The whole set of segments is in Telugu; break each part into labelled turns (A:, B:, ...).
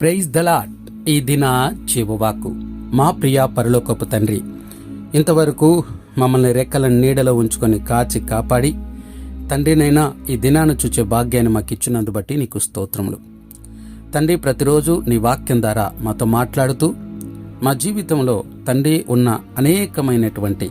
A: ప్రైజ్ దలాట్ ఈ దిన చెవువాకు మా ప్రియ పరలోకపు తండ్రి ఇంతవరకు మమ్మల్ని రెక్కల నీడలో ఉంచుకొని కాచి కాపాడి తండ్రినైనా ఈ దినాన్ని చూచే భాగ్యాన్ని మాకు ఇచ్చినందు బట్టి నీకు స్తోత్రములు. తండ్రి ప్రతిరోజు నీ వాక్యం ద్వారా మాతో మాట్లాడుతూ మా జీవితంలో తండ్రి ఉన్న అనేకమైనటువంటి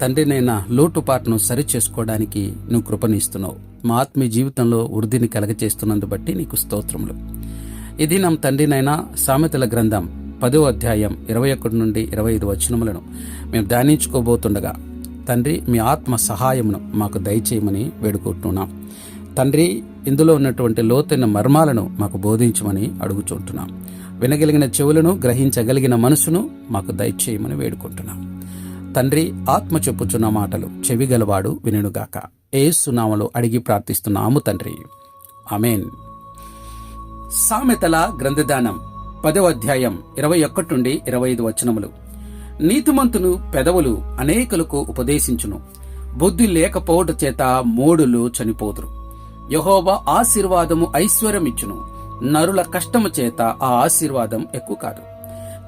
A: తండ్రినైనా లోటుపాటును సరిచేసుకోవడానికి నువ్వు కృపనిస్తున్నావు మా ఆత్మీయ జీవితంలో వృద్ధిని కలగచేస్తున్నందు బట్టి నీకు స్తోత్రములు. ఇది నమ్ తండ్రినైనా సామెతల గ్రంథం పదో అధ్యాయం ఇరవై ఒకటి నుండి ఇరవై ఐదు వచనములను మేము ధ్యానించుకోబోతుండగా తండ్రి మీ ఆత్మ సహాయమును మాకు దయచేయమని వేడుకుంటున్నాం. తండ్రి ఇందులో ఉన్నటువంటి లోతైన మర్మాలను మాకు బోధించమని అడుగుచుంటున్నాం. వినగలిగిన చెవులను గ్రహించగలిగిన మనసును మాకు దయచేయమని వేడుకుంటున్నాం. తండ్రి ఆత్మ చెప్పుచున్న మాటలు చెవిగలవాడు వినుగాక ఏసునామలో అడిగి ప్రార్థిస్తున్నాము తండ్రి. అమేన్ సామెతల గ్రంథదానం పదవ అధ్యాయం ఇరవై ఒకటి నుండి ఇరవై ఐదు వచనములు. నీతిమంతును పెదవులు అనేకులకు ఉపదేశించును. బుద్ధి లేకపోవట చేత మూడులు చనిపోదురు. యహోవ ఆశీర్వాదము ఐశ్వర్యమిచ్చును. నరుల కష్టము చేత ఆ ఆశీర్వాదం ఎక్కువ కాదు.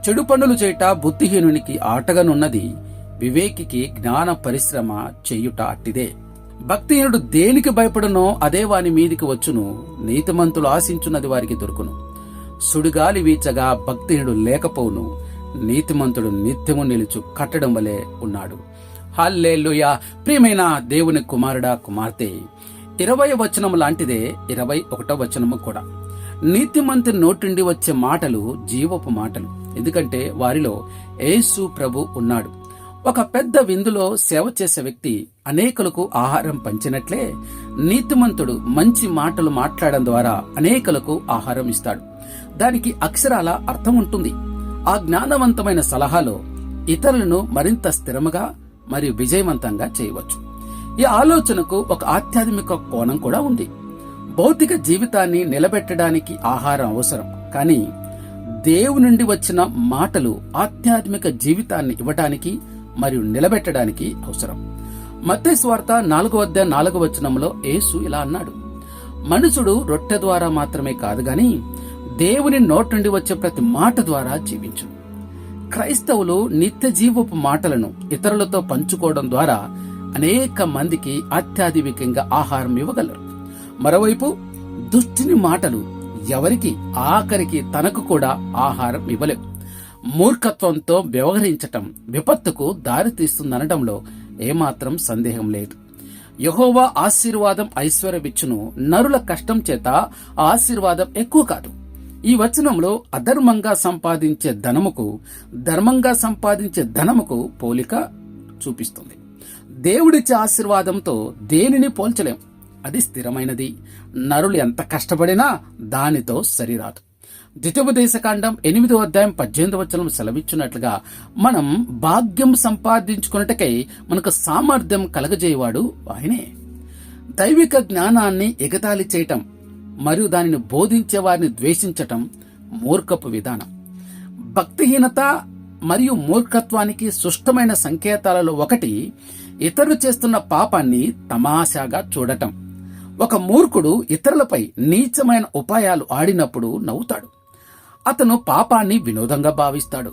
A: చెడు పనులు చేట బుద్ధిహీనునికి ఆటగానున్నది. వివేకికి జ్ఞాన పరిశ్రమ చేయుట అట్టిదే. భక్తిహీనుడు దేనికి భయపడునో అదే వాని మీదికి వచ్చును. నీతిమంతులు ఆశించున్నది వారికి దొరుకును. సుడిగాలి వీచగా భక్తిహీనుడు లేకపోవును. నీతిమంతుడు నిత్యము నిలుచు కట్టడం వలె ఉన్నాడు. హల్లేలుయ! ప్రియమైన దేవుని కుమారుడా కుమార్తె! ఇరవై వచనం లాంటిదే ఇరవై ఒకటో వచనము కూడా. నీతిమంతి నోటిండి వచ్చే మాటలు జీవపు మాటలు. ఎందుకంటే వారిలో యేసు ప్రభు ఉన్నాడు. ఒక పెద్ద విందులో సేవ చేసే వ్యక్తి అనేకులకు ఆహారం పంచినట్లే నీతిమంతుడు మంచి మాటలు మాట్లాడడం ద్వారా అనేకులకు ఆహారం ఇస్తాడు. దానికి అక్షరాల అర్థం ఉంటుంది. ఆ జ్ఞానవంతమైన సలహాలో ఇతరులను మరింత స్థిరముగా మరియు విజయవంతంగా చేయవచ్చు. ఈ ఆలోచనకు ఒక ఆధ్యాత్మిక కోణం కూడా ఉంది. భౌతిక జీవితాన్ని నిలబెట్టడానికి ఆహారం అవసరం. కానీ దేవు నుండి వచ్చిన మాటలు ఆధ్యాత్మిక జీవితాన్ని ఇవ్వటానికి మరియు నిలబెట్టడానికి అవసరం. మత్తే స్వార్త నాలుగు వద్ద నాలుగు వచనంలో యేసు ఇలా అన్నాడు. మనుషుడు రొట్టె ద్వారా మాత్రమే కాదు గాని దేవుని నోటి నుండి వచ్చే ప్రతి మాట ద్వారా జీవించు. క్రైస్తవులు నిత్య జీవపు మాటలను ఇతరులతో పంచుకోవడం ద్వారా అనేక మందికి అత్యాధికంగా ఆహారం ఇవ్వగలరు. మరోవైపు దుష్టిని మాటలు ఎవరికి ఆఖరికి తనకు కూడా ఆహారం ఇవ్వలేవు. మూర్ఖత్వంతో వ్యవహరించటం విపత్తుకు దారితీస్తుందనటంలో ఏమాత్రం సందేహం లేదు. యహోవా ఆశీర్వాదం ఐశ్వర్యమిచ్చును నరుల కష్టం చేత ఆ ఆశీర్వాదం ఎక్కువ కాదు. ఈ వచనంలో అధర్మంగా సంపాదించే ధనముకు ధర్మంగా సంపాదించే ధనముకు పోలిక చూపిస్తుంది. దేవుడిచ్చే ఆశీర్వాదంతో దేనిని పోల్చలేం. అది స్థిరమైనది. నరులు ఎంత కష్టపడినా దానితో సరిరాదు. ద్వితోపదేశకాండం ఎనిమిదో అధ్యాయం పద్దెనిమిది వచనం సెలవిచ్చినట్లుగా మనం భాగ్యం సంపాదించుకున్నటకై మనకు సామర్థ్యం కలగజేయవాడు ఆయనే. దైవిక జ్ఞానాన్ని ఎగతాళి చేయటం మరియు దానిని బోధించే వారిని ద్వేషించటం మూర్ఖపు విధానం. భక్తిహీనత మరియు మూర్ఖత్వానికి సుష్టమైన సంకేతాలలో ఒకటి ఇతరులు చేస్తున్న పాపాన్ని తమాషాగా చూడటం. ఒక మూర్ఖుడు ఇతరులపై నీచమైన ఉపాయాలు ఆడినప్పుడు నవ్వుతాడు. అతను పాపాన్ని వినోదంగా భావిస్తాడు.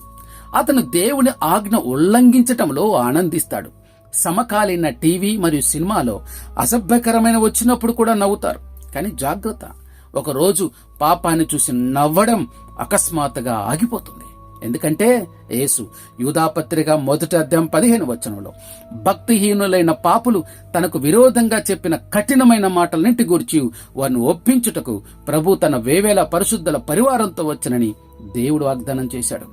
A: అతను దేవుని ఆజ్ఞ ఉల్లంఘించటంలో ఆనందిస్తాడు. సమకాలీన టీవీ మరియు సినిమాలో అసభ్యకరమైన వచ్చినప్పుడు కూడా నవ్వుతారు. కానీ జాగ్రత్త ఒకరోజు పాపాన్ని చూసి నవ్వడం అకస్మాత్తుగా ఆగిపోతుంది. ఎందుకంటే యేసు యూధాపత్రిక మొదటి అధ్యాయం పదిహేను వచనంలో భక్తిహీనులైన పాపులు తనకు విరోధంగా చెప్పిన కఠినమైన మాటలన్నింటి గురించి వారిని ఒప్పించుటకు ప్రభు తన వేవేల పరిశుద్ధుల పరివారంతో వచ్చనని దేవుడు వాగ్దానం చేశాడు.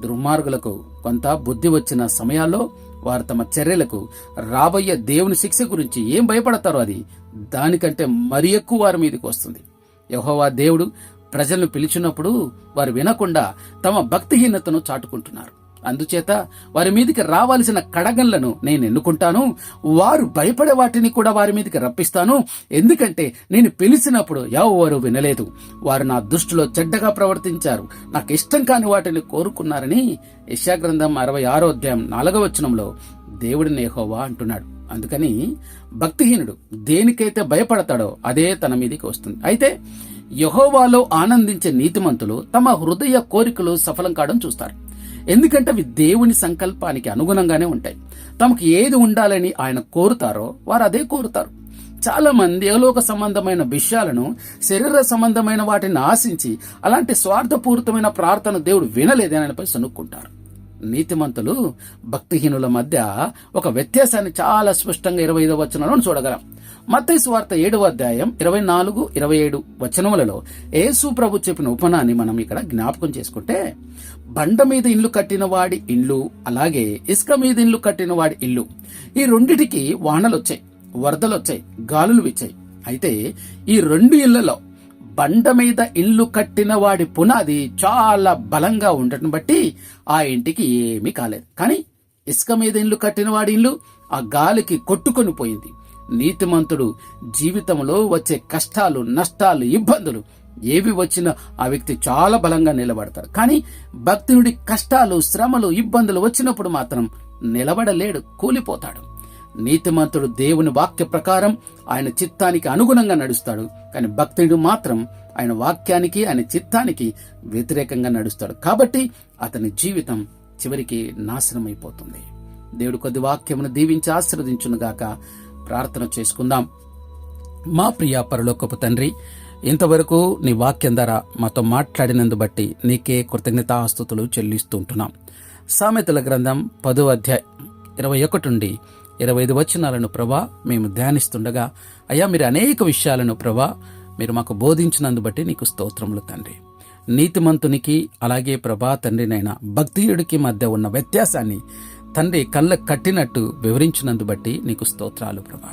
A: దుర్మార్గులకు కొంత బుద్ధి వచ్చిన సమయాల్లో వారు తమ చర్యలకు రాబోయే దేవుని శిక్ష గురించి ఏం భయపడతారో అది దానికంటే మరి ఎక్కువ వారి మీదకి వస్తుంది. యహోవా దేవుడు ప్రజలను పిలిచినప్పుడు వారు వినకుండా తమ భక్తిహీనతను చాటుకుంటున్నారు. అందుచేత వారి మీదికి రావాల్సిన కడగంలను నేను ఎన్నుకుంటాను. వారు భయపడే వాటిని కూడా వారి మీదకి రప్పిస్తాను. ఎందుకంటే నేను పిలిచినప్పుడు ఎవరు వినలేదు. వారు నా దృష్టిలో చెడ్డగా ప్రవర్తించారు. నాకు ఇష్టం కాని వాటిని కోరుకున్నారని యశాగ్రంథం అరవై ఆరో అధ్యాయం నాలుగవ వచనంలో దేవుడిని యెహోవా అంటున్నాడు. అందుకని భక్తిహీనుడు దేనికైతే భయపడతాడో అదే తన మీదకి వస్తుంది. అయితే యహోవాలో ఆనందించే నీతిమంతులు తమ హృదయ కోరికలు సఫలం కావడం చూస్తారు. ఎందుకంటే అవి దేవుని సంకల్పానికి అనుగుణంగానే ఉంటాయి. తమకు ఏది ఉండాలని ఆయన కోరుతారో వారు అదే కోరుతారు. చాలా మంది ఏలోక సంబంధమైన విషయాలను శరీర సంబంధమైన వాటిని ఆశించి అలాంటి స్వార్థపూరితమైన ప్రార్థన దేవుడు వినలేదని సనుక్కుంటారు నీతిమంతులు భక్తిహీనుల మధ్య ఒక వ్యత్యాసాన్ని చాలా స్పష్టంగా ఇరవై ఐదవ వచనంలో చూడగలం. మత్తైసు వార్త ఏడవ అధ్యాయం ఇరవై నాలుగు ఇరవై ఏడు వచనములలో యేసు ప్రభు చెప్పిన ఉపనాన్ని మనం ఇక్కడ జ్ఞాపకం చేసుకుంటే బండ మీద ఇల్లు కట్టిన వాడి ఇల్లు అలాగే ఇసుక మీద ఇల్లు కట్టిన వాడి ఇల్లు ఈ రెండిటికి వానలొచ్చాయి వరదలొచ్చాయి వరదలు వచ్చాయి గాలులు విచ్చాయి అయితే ఈ రెండు ఇళ్ళలో బండ మీద ఇల్లు కట్టిన వాడి పునాది చాలా బలంగా ఉండటం బట్టి ఆ ఇంటికి ఏమీ కాలేదు. కానీ ఇసుక మీద ఇల్లు కట్టిన వాడి ఇల్లు ఆ గాలికి కొట్టుకొని పోయింది. నీతిమంతుడు జీవితంలో వచ్చే కష్టాలు నష్టాలు ఇబ్బందులు ఏవి వచ్చినా ఆ వ్యక్తి చాలా బలంగా నిలబడతాడు. కానీ భక్తుడి కష్టాలు శ్రమలు ఇబ్బందులు వచ్చినప్పుడు మాత్రం నిలబడలేడు కూలిపోతాడు. నీతిమంతుడు దేవుని వాక్య ప్రకారం ఆయన చిత్తానికి అనుగుణంగా నడుస్తాడు. కానీ భక్తుడు మాత్రం ఆయన వాక్యానికి ఆయన చిత్తానికి వ్యతిరేకంగా నడుస్తాడు. కాబట్టి అతని జీవితం చివరికి నాశనం అయిపోతుంది దేవుడు కొద్ది వాక్యమును దీవించి ఆశీర్వదించునుగాక ప్రార్థన చేసుకుందాం. మా ప్రియ పరలోకపు తండ్రి ఇంతవరకు నీ వాక్యం ద్వారా మాతో మాట్లాడినందు బట్టి నీకే కృతజ్ఞతాస్తుతులు చెల్లిస్తుంటున్నాం సామెతల గ్రంథం పదో అధ్యాయం ఇరవై ఒకటి నుండి ఇరవై ఐదు వచనాలను ప్రభా మేము ధ్యానిస్తుండగా అయ్యా మీరు అనేక విషయాలను ప్రభా మీరు మాకు బోధించినందు బట్టి నీకు స్తోత్రములు తండ్రి. నీతిమంతునికి అలాగే ప్రభా తండ్రినైనా భక్తియుడికి మధ్య ఉన్న వ్యత్యాసాన్ని తండ్రి కళ్ళ కట్టినట్టు వివరించినందు బట్టి నీకు స్తోత్రాలు ప్రభా.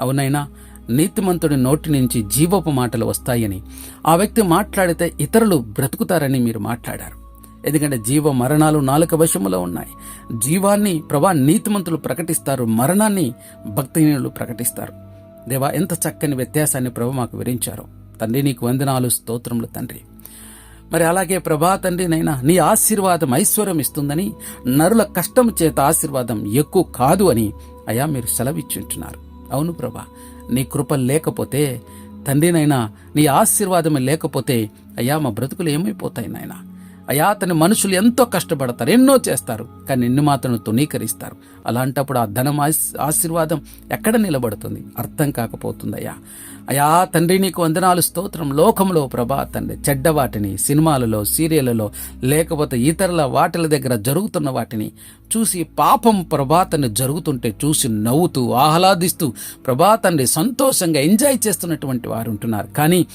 A: అవునైనా నీతిమంతుడి నోటి నుంచి జీవపు మాటలు వస్తాయని ఆ వ్యక్తి మాట్లాడితే ఇతరులు బ్రతుకుతారని మీరు మాట్లాడారు. ఎందుకంటే జీవ మరణాలు నాలుక వశములో ఉన్నాయి. జీవాన్ని ప్రభా నీతిమంతులు ప్రకటిస్తారు మరణాన్ని భక్తిహీనులు ప్రకటిస్తారు. దేవా ఎంత చక్కని వ్యత్యాసాన్ని ప్రభు మాకు వివరించారు. తండ్రి నీకు వందనాలు స్తోత్రములు తండ్రి. మరి అలాగే ప్రభా తండ్రినైనా నీ ఆశీర్వాదం ఐశ్వర్యం ఇస్తుందని నరుల కష్టం చేత ఆశీర్వాదం ఎక్కువ కాదు అని అయా మీరు సెలవిచ్చుంటున్నారు. అవును ప్రభా నీ కృప లేకపోతే తండ్రినైనా నీ ఆశీర్వాదం లేకపోతే అయ్యా మా బ్రతుకులు ఏమైపోతాయి నాయనా? అయా అతని మనుషులు ఎంతో కష్టపడతారు ఎన్నో చేస్తారు కానీ నిన్ను మాత్రం తునీకరిస్తారు అలాంటప్పుడు ఆ ధనం ఆశీర్వాదం ఎక్కడ నిలబడుతుంది? అర్థం కాకపోతుంది అయ్యా అయా తండ్రి నీకు వందనాలు స్తోత్రం. లోకంలో ప్రభా తండ్రి చెడ్డ వాటిని సినిమాలలో సీరియళ్ళలో లేకపోతే ఇతరుల వాటిల దగ్గర జరుగుతున్న వాటిని చూసి పాపం ప్రభాతాన్ని జరుగుతుంటే చూసి నవ్వుతూ ఆహ్లాదిస్తూ ప్రభాతాన్ని సంతోషంగా ఎంజాయ్ చేస్తున్నటువంటి వారు ఉంటున్నారు. కానీ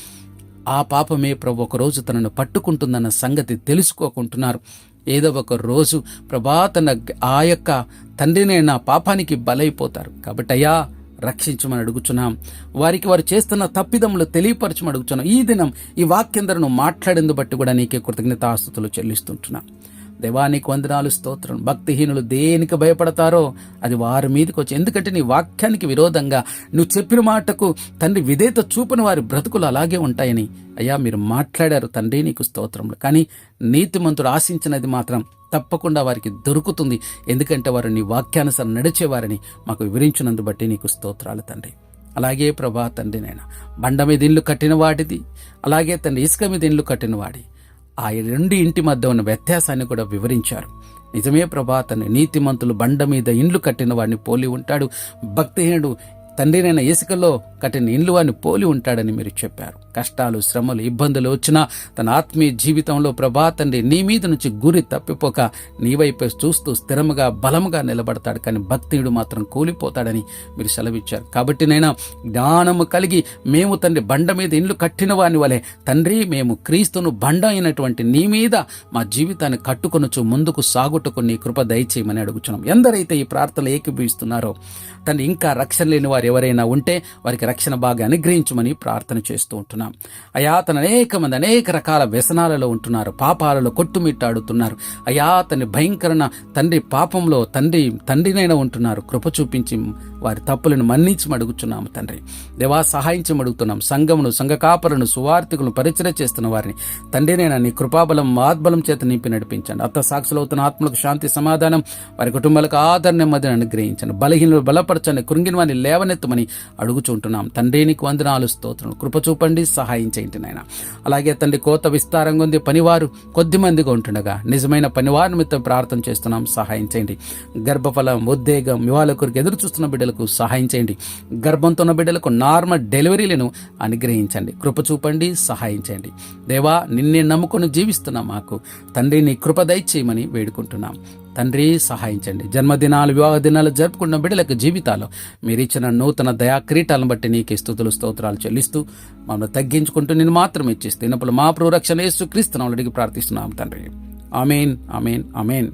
A: ఆ పాపమే ప్రభు ఒక రోజు తనను పట్టుకుంటుందన్న సంగతి తెలుసుకోకుంటున్నారు. ఏదో ఒక రోజు ప్రభా తన ఆ యొక్క తండ్రినే నా పాపానికి బలైపోతారు. కాబట్టి అయ్యా రక్షించమని అడుగుచున్నాం. వారికి వారు చేస్తున్న తప్పిదములు తెలియపరచమని అడుగుచున్నాం. ఈ దినం ఈ వాక్యందరను మాట్లాడేందు బట్టి కూడా నీకే కృతజ్ఞత ఆస్తులు చెల్లిస్తుంటున్నాం. దేవానికి వందనాలు స్తోత్రం. భక్తిహీనులు దేనికి భయపడతారో అది వారి మీదకి వచ్చి ఎందుకంటే నీ వాక్యానికి విరోధంగా నువ్వు చెప్పిన మాటకు తండ్రి విధేత చూపిన వారి బ్రతుకులు అలాగే ఉంటాయని. అయ్యా మీరు మాట్లాడారు తండ్రి నీకు స్తోత్రములు. కానీ నీతిమంతుడు ఆశించినది మాత్రం తప్పకుండా వారికి దొరుకుతుంది. ఎందుకంటే వారు నీ వాక్యానుసారం నడిచేవారని మాకు వివరించినందు బట్టి నీకు స్తోత్రాలు తండ్రి. అలాగే ప్రభా తండ్రి నేను బండ మీద ఇల్లు కట్టిన వాడిది. అలాగే తండ్రి ఇసుక మీద ఇల్లు కట్టిన వాడి. ఆ రెండు ఇంటి మధ్య ఉన్న వ్యత్యాసాన్ని కూడా వివరించారు. నిజమే ప్రభా తన నీతిమంతులు బండ మీద ఇండ్లు కట్టిన వాడిని పోలి ఉంటాడు. భక్తిహీనుడు తండ్రినైన ఇసుకలో కఠిన ఇండ్లు అని పోలి ఉంటాడని మీరు చెప్పారు. కష్టాలు శ్రమలు ఇబ్బందులు వచ్చినా తన ఆత్మీయ జీవితంలో ప్రభా తండ్రి నీ మీద నుంచి గురి తప్పిపోక నీవైపే చూస్తూ స్థిరముగా బలముగా నిలబడతాడు. కానీ భక్తియుడు మాత్రం కూలిపోతాడని మీరు సెలవిచ్చారు. కాబట్టి నైనా జ్ఞానము కలిగి మేము తండ్రి బండ మీద ఇండ్లు కట్టిన వాని వలె తండ్రి మేము క్రీస్తును బండ అయినటువంటి నీ మీద మా జీవితాన్ని కట్టుకొనొచ్చు ముందుకు సాగుటకు నీ కృప దయచేయమని అడుగుచున్నాం. ఎందరైతే ఈ ప్రార్థనలు ఏకీభవిస్తున్నారో తండ్రి ఇంకా రక్షణ లేని వారు ఎవరైనా ఉంటే వారికి రక్షణ బాగా అనుగ్రహించమని ప్రార్థన చేస్తూ ఉంటున్నాం. అయా అతను అనేక మంది అనేక రకాల వ్యసనాలలో ఉంటున్నారు పాపాలలో కొట్టుమిట్టాడుతున్నారు. అయా తన భయంకరణ తండ్రి పాపంలో తండ్రి తండ్రినైనా ఉంటున్నారు. కృప చూపించి వారి తప్పులను మన్నించి అడుగుతున్నాము తండ్రి. దేవా సహాయించి అడుగుతున్నాం. సంఘమును సంఘ కాపరును సువార్థికులను పరిచయ చేస్తున్న వారిని. తండ్రినైనా నీ కృపాబలం ఆత్బలం చేత నింపి నడిపించండి. అత్త సాక్షులవుతున్న ఆత్మలకు శాంతి సమాధానం వారి కుటుంబాలకు ఆదరణ మధ్యను అనుగ్రహించండి. బలహీనలు బలపరచండి. కృంగిన వారిని లేవనెత్తమని అడుగుచుంటున్నాం తండ్రి నీకు వందనాలు స్తోత్రం కృప చూపండి సహాయం చేయండి నాయన. అలాగే తండ్రి కోత విస్తారంగా ఉంది. పనివారు కొద్ది మందిగా ఉంటుండగా నిజమైన పనివారి నిమిత్తం ప్రార్థన చేస్తున్నాం. సహాయం చేయండి. గర్భఫలం ఉద్వేగం వివాహాల కొరకు ఎదురు చూస్తున్న బిడ్డలకు సహాయం చేయండి. గర్భంతో ఉన్న బిడ్డలకు నార్మల్ డెలివరీలను అనుగ్రహించండి. కృప చూపండి సహాయం చేయండి. దేవా నిన్నే నమ్ముకొని జీవిస్తున్నాం మాకు తండ్రి నీ కృప దయచేయమని వేడుకుంటున్నాం. తండ్రి సహాయించండి. జన్మదినాలు వివాహ దినాలు జరుపుకున్న బిడ్డలకు జీవితాలు. మీరిచ్చిన నూతన దయా క్రీటాలను బట్టి నీకే స్థుతులు స్తోత్రాలు చెల్లిస్తూ మమ్మల్ని తగ్గించుకుంటూ నేను మాత్రం ఇచ్చిస్తూ ఇన్నప్పుడు మా ప్రొరక్షణ యేసు క్రీస్తునాలు అడిగి ప్రార్థిస్తున్నాం తండ్రి. అమేన్ అమేన్ అమేన్